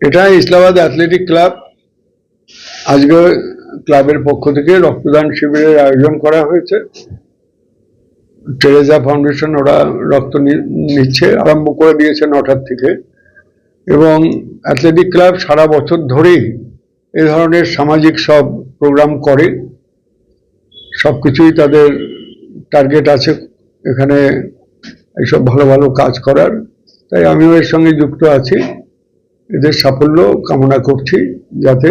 এটা Islamabad athletic club. আজকে ক্লাবের পক্ষ থেকে রক্তদান শিবিরের আয়োজন করা হয়েছে। টেরেজা ফাউন্ডেশন ওরা রক্ত নিচ্ছে, আরম্ভ করে দিয়েছে নটার থেকে। এবং অ্যাথলেটিক ক্লাব সারা বছর ধরেই এ ধরনের সামাজিক সব প্রোগ্রাম করে। সব কিছুই তাদের টার্গেট আছে এখানে এইসব ভালো ভালো কাজ করার। তাই আমিও এর সঙ্গে যুক্ত আছি। এদের সাফল্য কামনা করছি যাতে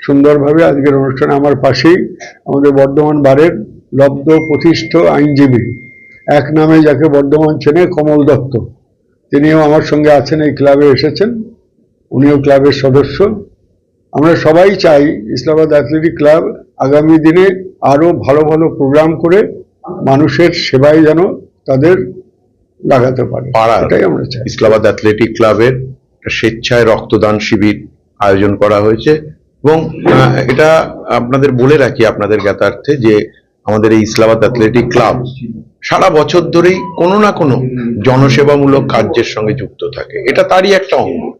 সুন্দরভাবে আজকের অনুষ্ঠানে আমার পাশেই আমাদের বর্ধমান বারের লব্ধ প্রতিষ্ঠ আইনজীবী এক নামে যাকে বর্ধমান চেনে কমল দত্ত। তিনিও আমার সঙ্গে আছেন এই ক্লাবে এসেছেন। উনিও ক্লাবের সদস্য। আমরা সবাই চাই ইসলামাবাদ অ্যাথলেটিক ক্লাব আগামী দিনে আরও ভালো ভালো প্রোগ্রাম করে মানুষের সেবায় যেন তাদের লাগাতে পারে। এটাই আমরা চাই। ইসলামাবাদ অ্যাথলেটিক ক্লাবের স্বেচ্ছায় রক্তদান শিবির আয়োজন করা হয়েছে এবং এটা আপনাদের বলে রাখি আপনাদের জ্ঞাতার্থে যে আমাদের এই ইসলামাবাদ অ্যাথলেটিক ক্লাব সারা বছর ধরেই কোনো না কোনো জনসেবামূলক কার্যের সঙ্গে যুক্ত থাকে। এটা তারই একটা অঙ্গ।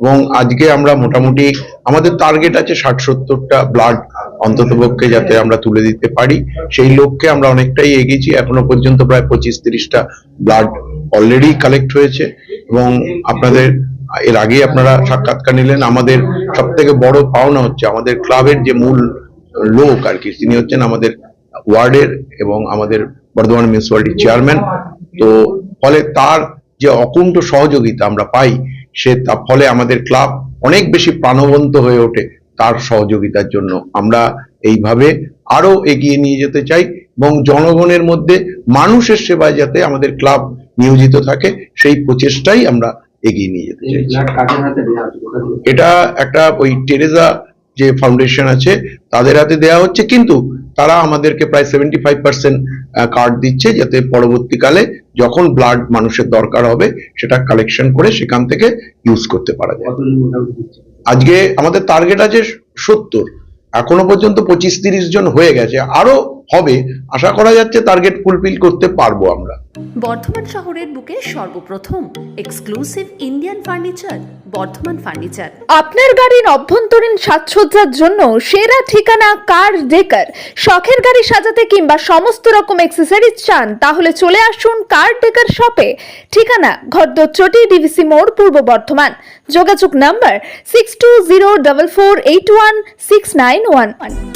এবং আজকে আমরা মোটামুটি, আমাদের টার্গেট আছে ষাট সত্তরটা ব্লাড অন্ততপক্ষে যাতে আমরা তুলে দিতে পারি। সেই লক্ষ্যে আমরা অনেকটাই এগিয়েছি। এখনও পর্যন্ত প্রায় পঁচিশ তিরিশটা ব্লাড অলরেডি কালেক্ট হয়েছে। এবং আপনাদের এর আগে আপনারা সাক্ষাৎকার নিলেন। আমাদের সব থেকে বড় পাওনা হচ্ছে আমাদের ক্লাবের যে মূল লোক আর কি তিনি হচ্ছেন আমাদের ওয়ার্ডের এবং আমাদের বর্ধমান মিউনিসিপ্যালিটির চেয়ারম্যান। তো ফলে তার যে অকুণ্ঠ সহযোগিতা আমরা পাই, সে ফলে আমাদের ক্লাব অনেক বেশি প্রাণবন্ত হয়ে ওঠে তার সহযোগিতার জন্য। আমরা এইভাবে আরও এগিয়ে নিয়ে যেতে চাই এবং জনগণের মধ্যে মানুষের সেবায় যাতে আমাদের ক্লাব নিয়োজিত থাকে, সেই প্রচেষ্টাই আমরা এগিয়ে নিয়ে যেতে? এটা একটা ওই টেরেজা যে ফাউন্ডেশন আছে তাদের হাতে দেওয়া হচ্ছে কিন্তু তারা আমাদেরকে প্রায় সেভেন্টি ফাইভ পার্সেন্ট কার্ড দিচ্ছে যাতে পরবর্তীকালে যখন ব্লাড মানুষের দরকার হবে সেটা কালেকশন করে সেখান থেকে ইউজ করতে পারা যায়? আজকে আমাদের টার্গেট আছে সত্তর। এখনও পর্যন্ত পঁচিশ তিরিশ জন হয়ে গেছে। আরও হবে। আশা করা যাচ্ছে টার্গেট ফুলফিল করতে পারব আমরা। বর্ধমান শহরের বুকে সর্বপ্রথম exclusive Indian furniture Bardhaman furniture আপনার গাড়ির অভ্যন্তরীণ সাজসজ্জার জন্য সেরা ঠিকানা কার ডেকার? শখের গাড়ি সাজাতে কিংবা সমস্ত রকম অ্যাক্সেসরিজ চান, তাহলে চলে আসুন কার ডেকার শপে ঠিকানা ঘরদচটি ডিভিসি মোড়, পূর্ব বর্ধমান। যোগাযোগ number six two zero double four eight one six nine one one